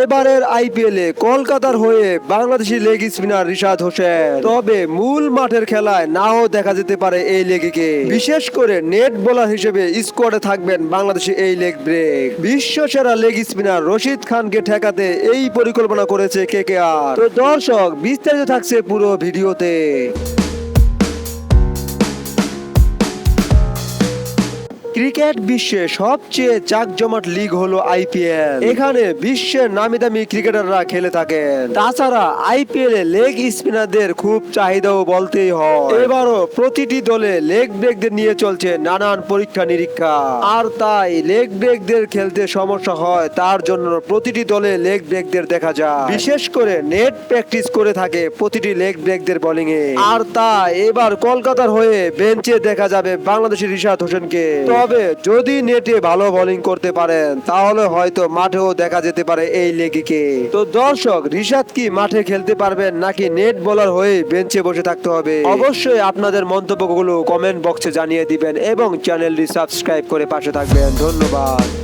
এবারের আইপিএল কলকাতার হয়ে বাংলাদেশি লেগ স্পিনার রিশাদ হোসেন। তবে মূল মাঠের খেলায় নাও দেখা যেতে পারে এই লেগিকে। বিশেষ করে নেট বোলার হিসেবে স্কোয়াডে থাকবেন বাংলাদেশি এই লেগ ব্রেক। বিশ্ব সেরা লেগ স্পিনার রশিদ খানকে ঠেকাতে এই পরিকল্পনা করেছে কেকেআর তো দর্শক, বিস্তারিত থাকছে পুরো ভিডিওতে। ক্রিকেট বিশ্বে সবচেয়ে জাকজমাট লিগ হলো আইপিএল এখানে বিশ্বের নামি দামি ক্রিকেটাররা খেলে থাকেন। তাছাড়া আইপিএল এ লেগ স্পিনারদের খুব চাহিদাও বলতেই হয়। এবারও প্রতিটি দলে লেগ ব্রেকদের নিয়ে চলছে নানান পরীক্ষা নিরীক্ষা আর তাই লেগ ব্রেকদের খেলতে সমস্যা হয়, তার জন্য প্রতিটি দলে লেগ ব্রেকদের দেখা যায়। বিশেষ করে নেট প্র্যাকটিস করে থাকে প্রতিটি লেগ ব্রেকদের বোলিং এ আর তাই এবার কলকাতার হয়ে বেঞ্চে দেখা যাবে বাংলাদেশের রিশাদ হোসেনকে। তবে যদি নেটে ভালো বোলিং করতে পারেন, তাহলে হয়তো মাঠেও দেখা যেতে পারে এই লেগিকে। তো দর্শক, রিশাদ কি মাঠে খেলতে পারবেন নাকি নেট বলার হয়ে বেঞ্চে বসে থাকতে হবে? অবশ্যই আপনাদের মন্তব্যগুলো কমেন্ট বক্সে জানিয়ে দিবেন এবং চ্যানেলটি সাবস্ক্রাইব করে পাশে থাকবেন। ধন্যবাদ।